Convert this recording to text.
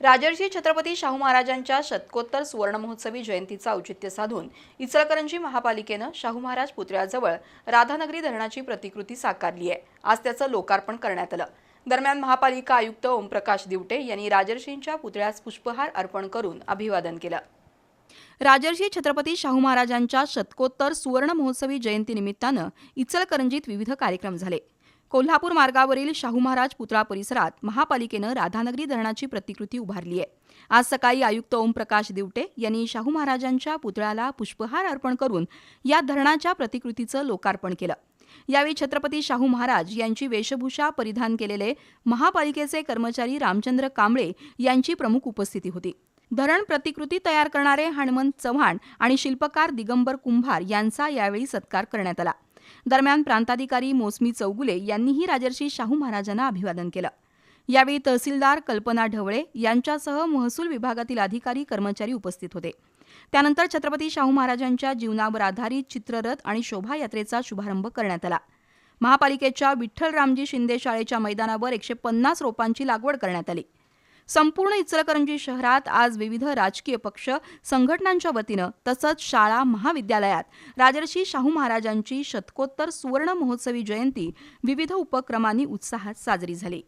राजर्षी छत्रपती शाहू महाराजांच्या शतकोत्तर सुवर्णमहोत्सवी जयंतीचं औचित्य साधून इचलकरंजी महापालिकेनं शाहू महाराज पुतळ्याजवळ राधानगरी धरणाची प्रतिकृती साकारली आहे. आज त्याचं लोकार्पण करण्यात आलं. दरम्यान महापालिका आयुक्त ओमप्रकाश दिवटे यांनी राजर्षींच्या पुतळ्यास पुष्पहार अर्पण करून अभिवादन केलं. राजर्षी छत्रपती शाहू महाराजांच्या शतकोत्तर सुवर्ण महोत्सवी जयंतीनिमित्तानं इचलकरंजीत विविध कार्यक्रम झाले. कोल्हापूर मार्गावरील शाहू महाराज पुतळा परिसरात महापालिकेनं राधानगरी धरणाची प्रतिकृती उभारली आहे. आज सकाळी आयुक्त ओमप्रकाश दिवटे यांनी शाहू महाराजांच्या पुतळ्याला पुष्पहार अर्पण करून या धरणाच्या प्रतिकृतीचं लोकार्पण केलं. यावेळी छत्रपती शाहू महाराज यांची वेशभूषा परिधान केलेले महापालिकेचे कर्मचारी रामचंद्र कांबळे यांची प्रमुख उपस्थिती होती. धरण प्रतिकृती तयार करणारे हनुमंत चव्हाण आणि शिल्पकार दिगंबर कुंभार यांचा यावेळी सत्कार करण्यात आला. दरम्यान प्रांताधिकारी मोसमी चौगुले यांनीही राजर्षी शाहू महाराजांना अभिवादन केलं. यावेळी तहसीलदार कल्पना ढवळे यांच्यासह महसूल विभागातील अधिकारी कर्मचारी उपस्थित होते. त्यानंतर छत्रपती शाहू महाराजांच्या जीवनावर आधारित चित्ररथ आणि शोभायात्रेचा शुभारंभ करण्यात आला. महापालिकेच्या विठ्ठल रामजी शिंदे शाळेच्या मैदानावर एकशे पन्नास रोपांची लागवड करण्यात आली. संपूर्ण इचलकरंजी शहरात आज विविध राजकीय पक्ष संघटनांच्या वतीनं तसंच शाळा महाविद्यालयात राजर्षी शाहू महाराजांची शतकोत्तर सुवर्ण महोत्सवी जयंती विविध उपक्रमांनी उत्साहात साजरी झाली.